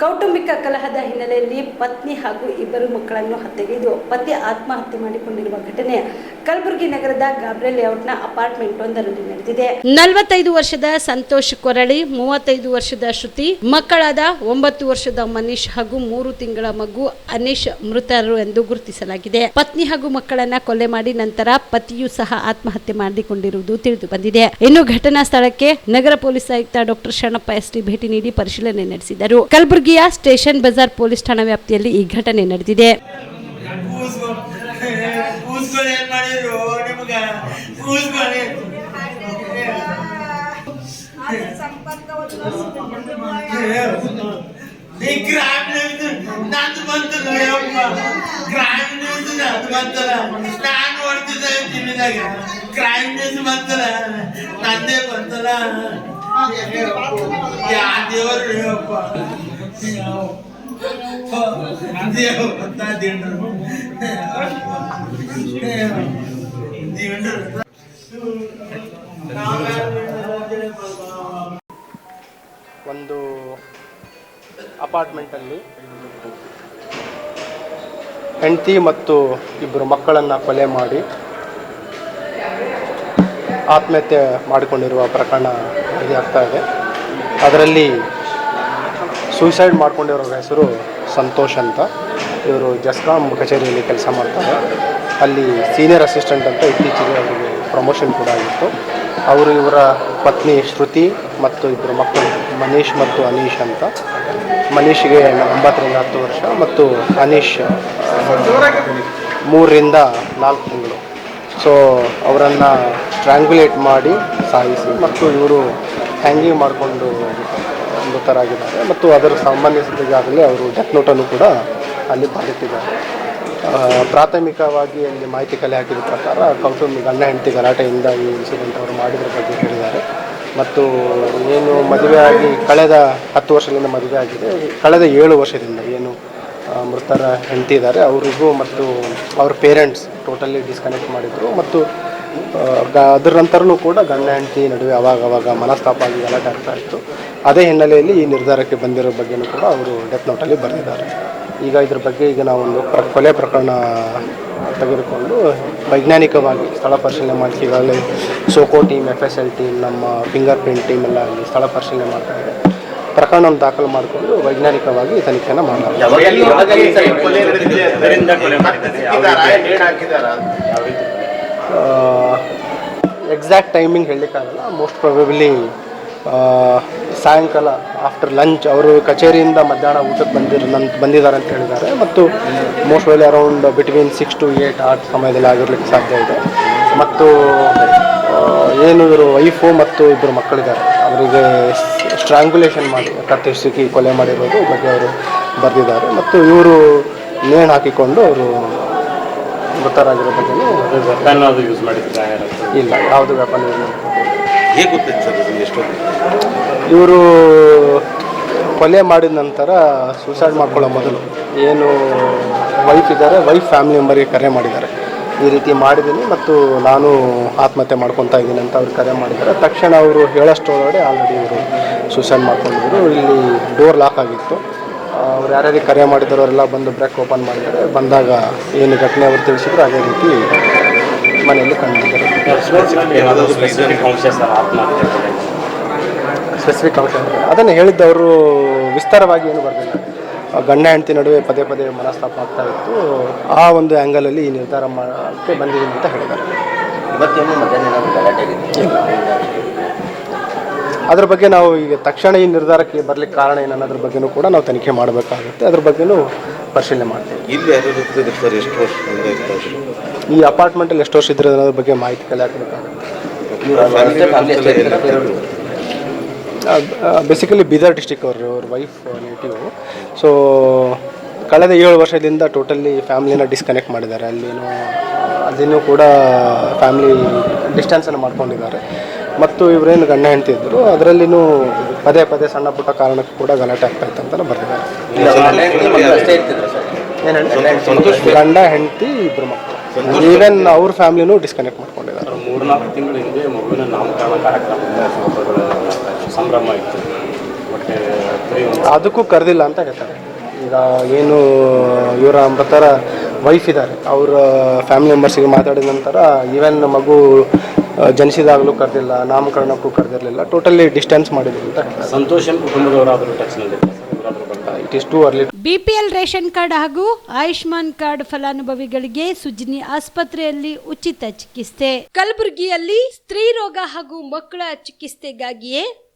ಕೌಟುಂಬಿಕ ಕಲಹದ ಹಿನ್ನೆಲೆಯಲ್ಲಿ ಪತ್ನಿ ಹಾಗೂ ಇಬ್ಬರು ಮಕ್ಕಳನ್ನು ಹತ್ಯೆಗೈದು ಪತಿ ಆತ್ಮಹತ್ಯೆ ಮಾಡಿಕೊಂಡಿರುವ ಘಟನೆ ಕಲಬುರಗಿ ನಗರದ ಗಾಬ್ರೆ ಲೇಔಟ್ನ ಅಪಾರ್ಟ್ಮೆಂಟ್ ಒಂದರಲ್ಲಿ ನಡೆದಿದೆ. ನಲವತ್ತೈದು ವರ್ಷದ ಸಂತೋಷ್ ಕೊರಳಿ, ಮೂವತ್ತೈದು ವರ್ಷದ ಶ್ರುತಿ, ಮಕ್ಕಳಾದ ಒಂಬತ್ತು ವರ್ಷದ ಮನೀಶ್ ಹಾಗೂ ಮೂರು ತಿಂಗಳ ಮಗು ಅನೀಶ್ ಮೃತರು ಎಂದು ಗುರುತಿಸಲಾಗಿದೆ. ಪತ್ನಿ ಹಾಗೂ ಮಕ್ಕಳನ್ನ ಕೊಲೆ ಮಾಡಿ ನಂತರ ಪತಿಯೂ ಸಹ ಆತ್ಮಹತ್ಯೆ ಮಾಡಿಕೊಂಡಿರುವುದು ತಿಳಿದು ಬಂದಿದೆ. ಇನ್ನು ಘಟನಾ ಸ್ಥಳಕ್ಕೆ ನಗರ ಪೊಲೀಸ್ ಆಯುಕ್ತ ಡಾಕ್ಟರ್ ಶರಣಪ್ಪ ಎಸ್ಟಿ ಭೇಟಿ ನೀಡಿ ಪರಿಶೀಲನೆ ನಡೆಸಿದರು. ಕಲಬುರಗಿಯ ಸ್ಟೇಷನ್ ಬಜಾರ್ ಪೊಲೀಸ್ ಠಾಣಾ ವ್ಯಾಪ್ತಿಯಲ್ಲಿ ಈ ಘಟನೆ ನಡೆದಿದೆ. ಕ್ರೈಮ್ ನ್ಯೂಸ್ ಬಂತಲ್ಲ. ನಂದು ಬಂತಲ್ಲ. ಒಂದು ಅಪಾರ್ಟ್ಮೆಂಟಲ್ಲಿ ಹೆಂಡತಿ ಮತ್ತು ಇಬ್ಬರು ಮಕ್ಕಳನ್ನು ಕೊಲೆ ಮಾಡಿ ಆತ್ಮಹತ್ಯೆ ಮಾಡಿಕೊಂಡಿರುವ ಪ್ರಕರಣ ಆಗ್ತಾ ಇದೆ. ಅದರಲ್ಲಿ ಸೂಸೈಡ್ ಮಾಡ್ಕೊಂಡಿರೋ ಹೆಸರು ಸಂತೋಷ್ ಅಂತ. ಇವರು ಜಸ್ಕಾಂ ಕಚೇರಿಯಲ್ಲಿ ಕೆಲಸ ಮಾಡ್ತಾರೆ. ಅಲ್ಲಿ ಸೀನಿಯರ್ ಅಸಿಸ್ಟೆಂಟ್ ಅಂತ ಇತ್ತೀಚೆಗೆ ಅವರಿಗೆ ಪ್ರಮೋಷನ್ ಕೂಡ ಆಗಿತ್ತು. ಅವರು ಇವರ ಪತ್ನಿ ಶ್ರುತಿ ಮತ್ತು ಇಬ್ಬರು ಮಕ್ಕಳು ಮನೀಶ್ ಮತ್ತು ಅನೀಶ್ ಅಂತ. ಮನೀಶ್ಗೆ ಒಂಬತ್ತರಿಂದ ಹತ್ತು ವರ್ಷ ಮತ್ತು ಅನೀಶ್ ಮೂರರಿಂದ ನಾಲ್ಕು ತಿಂಗಳು. ಸೊ ಅವರನ್ನು ಸ್ಟ್ರ್ಯಾಂಗ್ಯುಲೇಟ್ ಮಾಡಿ ಸಾಯಿಸಿ ಮತ್ತು ಇವರು ಹ್ಯಾಂಗಿಂಗ್ ಮಾಡಿಕೊಂಡು ಮೃತರಾಗಿದ್ದಾರೆ ಮತ್ತು ಅದರ ಸಂಬಂಧಿಸಿದಾಗಲೇ ಅವರು ಡೆತ್ ನೋಟನ್ನು ಕೂಡ ಅಲ್ಲಿ ಬರೆದಿಟ್ಟಿದ್ದಾರೆ ಪ್ರಾಥಮಿಕವಾಗಿ ಅಲ್ಲಿ ಮಾಹಿತಿ ಕಲೆ ಹಾಕಿದ ಪ್ರಕಾರ ಕೌಟುಂಬ ಗಂಡ ಹೆಂಡತಿ ಗಲಾಟೆಯಿಂದ ಈ ಇನ್ಸಿಡೆಂಟ್ ಅವರು ಮಾಡಿದ್ರ ಬಗ್ಗೆ ಹೇಳಿದ್ದಾರೆ. ಮತ್ತು ಏನು ಮದುವೆ ಆಗಿ ಕಳೆದ ಹತ್ತು ವರ್ಷದಿಂದ ಮದುವೆ ಆಗಿದೆ ಕಳೆದ ಏಳು ವರ್ಷದಿಂದ ಏನು ಮೃತರ ಹೆಂಡತಿ ಇದ್ದಾರೆ. ಅವರಿಗೂ ಮತ್ತು ಅವ್ರ ಪೇರೆಂಟ್ಸ್ ಟೋಟಲಿ ಡಿಸ್ಕನೆಕ್ಟ್ ಮಾಡಿದರು. ಮತ್ತು ಗ- ಅದರ ನಂತರನೂ ಕೂಡ ಗಂಡ ಹೆಂಡತಿ ನಡುವೆ ಅವಾಗ ಅವಾಗ ಮನಸ್ತಾಪ ಆಗಿ ಗಲಾಟೆ ಆಗ್ತಾ ಇತ್ತು. ಅದೇ ಹಿನ್ನೆಲೆಯಲ್ಲಿ ಈ ನಿರ್ಧಾರಕ್ಕೆ ಬಂದಿರೋ ಬಗ್ಗೆನೂ ಕೂಡ ಅವರು ಡೆತ್ ನೋಟಲ್ಲಿ ಬರೆದಿದ್ದಾರೆ. ಈಗ ಇದ್ರ ಬಗ್ಗೆ ಈಗ ನಾವೊಂದು ಪ್ರ, ಕೊಲೆ ಪ್ರಕರಣ ತೆಗೆದುಕೊಂಡು ವೈಜ್ಞಾನಿಕವಾಗಿ ಸ್ಥಳ ಪರಿಶೀಲನೆ ಮಾಡ್ತೀವಿ ಈಗಾಗಲೇ SOCO team F S L team ನಮ್ಮ ಫಿಂಗರ್ ಪ್ರಿಂಟ್ ಟೀಮ್ ಎಲ್ಲ ಅಲ್ಲಿ ಸ್ಥಳ ಪರಿಶೀಲನೆ ಮಾಡ್ತಾ ಇದೆ ಪ್ರಕರಣವನ್ನು ದಾಖಲು ಮಾಡಿಕೊಂಡು ವೈಜ್ಞಾನಿಕವಾಗಿ ತನಿಖೆಯನ್ನು ಮಾಡಲಾಗಿದೆ ಎಕ್ಸಾಕ್ಟ್ ಟೈಮಿಂಗ್ ಹೇಳಲಿಕ್ಕಾಗಲ್ಲ. ಮೋಸ್ಟ್ ಪ್ರಾಬಬ್ಲಿ ಸಾಯಂಕಾಲ ಆಫ್ಟರ್ ಲಂಚ್ ಅವರು ಕಚೇರಿಯಿಂದ ಮಧ್ಯಾಹ್ನ ಊಟಕ್ಕೆ ಬಂದಿರ ನಂತ ಬಂದಿದ್ದಾರೆ ಅಂತ ಹೇಳಿದ್ದಾರೆ. ಮತ್ತು most ವೆಲಿ around between six to eight ಆ ಸಮಯದಲ್ಲಿ ಆಗಿರ್ಲಿಕ್ಕೆ ಸಾಧ್ಯ ಇದೆ. ಮತ್ತು ಏನು ಇವರು ವೈಫು ಮತ್ತು ಇಬ್ಬರು ಮಕ್ಕಳಿದ್ದಾರೆ. ಅವರಿಗೆ ಸ್ಟ್ರಾಂಗ್ಯುಲೇಷನ್ ಮಾಡಿ ಕತ್ತರಿಸಿ ಕೊಲೆ ಮಾಡಿರೋದು ಬಗ್ಗೆ ಅವರು ಬರೆದಿದ್ದಾರೆ. ಮತ್ತು ಇವರು ನೇಣು ಹಾಕಿಕೊಂಡು ಅವರು ಮೃತರಾಗಿರೋ ಬಗ್ಗೆ ಯೂಸ್ ಮಾಡಿದ್ದಾರೆ ಇಲ್ಲ ಯಾವುದು ವೆಪನ್ ಯೂಸ್ ಇದು ಇವರು ಕೊಲೆ ಮಾಡಿದ ನಂತರ ಸೂಸೈಡ್ ಮಾಡ್ಕೊಳ್ಳೋ ಮೊದಲು ಏನು ವೈಫ್ ಇದ್ದಾರೆ ವೈಫ್ ಫ್ಯಾಮಿಲಿ ಮೆಂಬರಿಗೆ ಕರೆ ಮಾಡಿದ್ದಾರೆ. ಈ ರೀತಿ ಮಾಡಿದ್ದೀನಿ ಮತ್ತು ನಾನು ಆತ್ಮಹತ್ಯೆ ಮಾಡ್ಕೊತಾ ಇದ್ದೀನಿ ಅಂತ ಅವ್ರು ಕರೆ ಮಾಡಿದ್ದಾರೆ. ತಕ್ಷಣ ಅವರು ಹೇಳೋಷ್ಟರೊಳಗಡೆ ಆಲ್ರೆಡಿ ಇವರು ಸೂಸೈಡ್ ಮಾಡ್ಕೊಂಡಿದ್ರು. ಇಲ್ಲಿ ಡೋರ್ ಲಾಕ್ ಆಗಿತ್ತು. ಅವ್ರು ಯಾರ್ಯಾರಿಗೆ ಕರೆ ಮಾಡಿದ್ದಾರೋ ಅವರೆಲ್ಲ ಬಂದು ಬ್ರೇಕ್ ಓಪನ್ ಮಾಡಿದ್ದಾರೆ. ಬಂದಾಗ ಏನು ಘಟನೆ ಅವರು ತಿಳಿಸಿದ್ರು, ಅದೇ ರೀತಿ ಮನೆಯಲ್ಲಿ ಕಂಡಿದ್ದಾರೆ. ಸ್ಪೆಸಿಫಿಕ್ ಅಂಶ ಅದನ್ನು ಹೇಳಿದ್ದವರು ವಿಸ್ತಾರವಾಗಿ ಏನು ಬರಲಿಲ್ಲ ಗಂಡ ಹೆಂಡತಿ ನಡುವೆ ಪದೇ ಪದೇ ಮನಸ್ತಾಪ ಆಗ್ತಾ ಇತ್ತು. ಆ ಒಂದು ಆ್ಯಂಗಲಲ್ಲಿ ಈ ನಿರ್ಧಾರ ಮಾಡೋಕ್ಕೆ ಬಂದಿದ್ದೀನಿ ಅಂತ ಹೇಳಿದ್ದಾರೆ. ಅದ್ರ ಬಗ್ಗೆ ನಾವು ಈಗ ತಕ್ಷಣ ಈ ನಿರ್ಧಾರಕ್ಕೆ ಬರಲಿಕ್ಕೆ ಕಾರಣ ಏನು ಅನ್ನೋದ್ರ ಬಗ್ಗೆನೂ ಕೂಡ ನಾವು ತನಿಖೆ ಮಾಡಬೇಕಾಗುತ್ತೆ. ಅದ್ರ ಬಗ್ಗೆನೂ ಪರಿಶೀಲನೆ ಮಾಡ್ತೀವಿ. ಈ ಅಪಾರ್ಟ್ಮೆಂಟಲ್ಲಿ ಎಷ್ಟು ವರ್ಷ ಇದ್ರೆ ಅನ್ನೋದ್ರ ಬಗ್ಗೆ ಮಾಹಿತಿ ಕಲೆ ಹಾಕಬೇಕಾಗುತ್ತೆ. ಬೇಸಿಕಲಿ ಬೀದರ್ ಡಿಸ್ಟಿಕ್ ಅವರು ಅವ್ರ ವೈಫ್ ನೇಟಿವ್ ಸೊ ಕಳೆದ ಏಳು ವರ್ಷದಿಂದ ಟೋಟಲಿ ಫ್ಯಾಮಿಲಿನ ಡಿಸ್ಕನೆಕ್ಟ್ ಮಾಡಿದ್ದಾರೆ. ಅಲ್ಲಿನೂ ಅಲ್ಲಿನೂ ಕೂಡ ಫ್ಯಾಮಿಲಿ ಡಿಸ್ಟೆನ್ಸನ್ನು ಮಾಡ್ಕೊಂಡಿದ್ದಾರೆ. ಮತ್ತು ಇವರೇನು ಗಂಡ ಹೆಂಡತಿ ಇದ್ದರು ಅದರಲ್ಲಿನೂ ಪದೇ ಪದೇ ಸಣ್ಣ ಪುಟ್ಟ ಕಾರಣಕ್ಕೂ ಕೂಡ ಗಲಾಟೆ ಆಗ್ತಾ ಇತ್ತು ಅಂತಲೂ ಬರೆದಿದ್ದಾರೆ. ಗಂಡ ಹೆಂಡ್ತಿ ಇಬ್ಬರು ಮಕ್ಕಳು. ಈವನ್ ಅವ್ರ ಫ್ಯಾಮಿಲಿನೂ ಡಿಸ್ಕನೆಕ್ಟ್ ಮಾಡ್ಕೊಂಡಿದ್ದಾರೆ. ಮೂರ್ನಾಲ್ಕು ತಿಂಗಳ ಹಿಂದೆ ಮಗುವಿನ ನಾಮಕರಣ ಕಾರ್ಯಕ್ರಮ ಸಂಭ್ರಮ ಇತ್ತು. ಬಟ್ ಅದಕ್ಕೂ ಕರೆದಿಲ್ಲ ಅಂತ ಹೇಳ್ತಾರೆ. ಈಗ ಏನು ಇವರ ಮೃತರ ವೈಫ್ ಇದ್ದಾರೆ. ಅವರ ಫ್ಯಾಮಿಲಿ ಮೆಂಬರ್ಸಿಗೆ ಮಾತಾಡಿದ ನಂತರ ಈವನ್ ಮಗು ಜನಿಸಿದಾಗಲೂ ಕರೆದಿಲ್ಲ ನಾಮಕರಣಕ್ಕೂ ಕರೆದಿರಲಿಲ್ಲ ಟೋಟಲಿ ಡಿಸ್ಟೆನ್ಸ್ ಮಾಡಿದ್ರು ಅಂತ ಕುಟುಂಬದವರಾದರೂ ಇವರಾದರೂ it is too early BPL ration card ಹಾಗೂ ಆಯುಷ್ಮಾನ್ ಕಾರ್ಡ್ ಫಲಾನುಭವಿಗಳಿಗೆ ಸುಜಿನಿ ಆಸ್ಪತ್ರೆಯಲ್ಲಿ ಉಚಿತ ಚಿಕಿತ್ಸೆ. ಕಲಬುರಗಿಯಲ್ಲಿ ಸ್ತ್ರೀ ರೋಗ ಹಾಗೂ ಮಕ್ಕಳ ಚಿಕಿತ್ಸೆಗಾಗಿಯೇ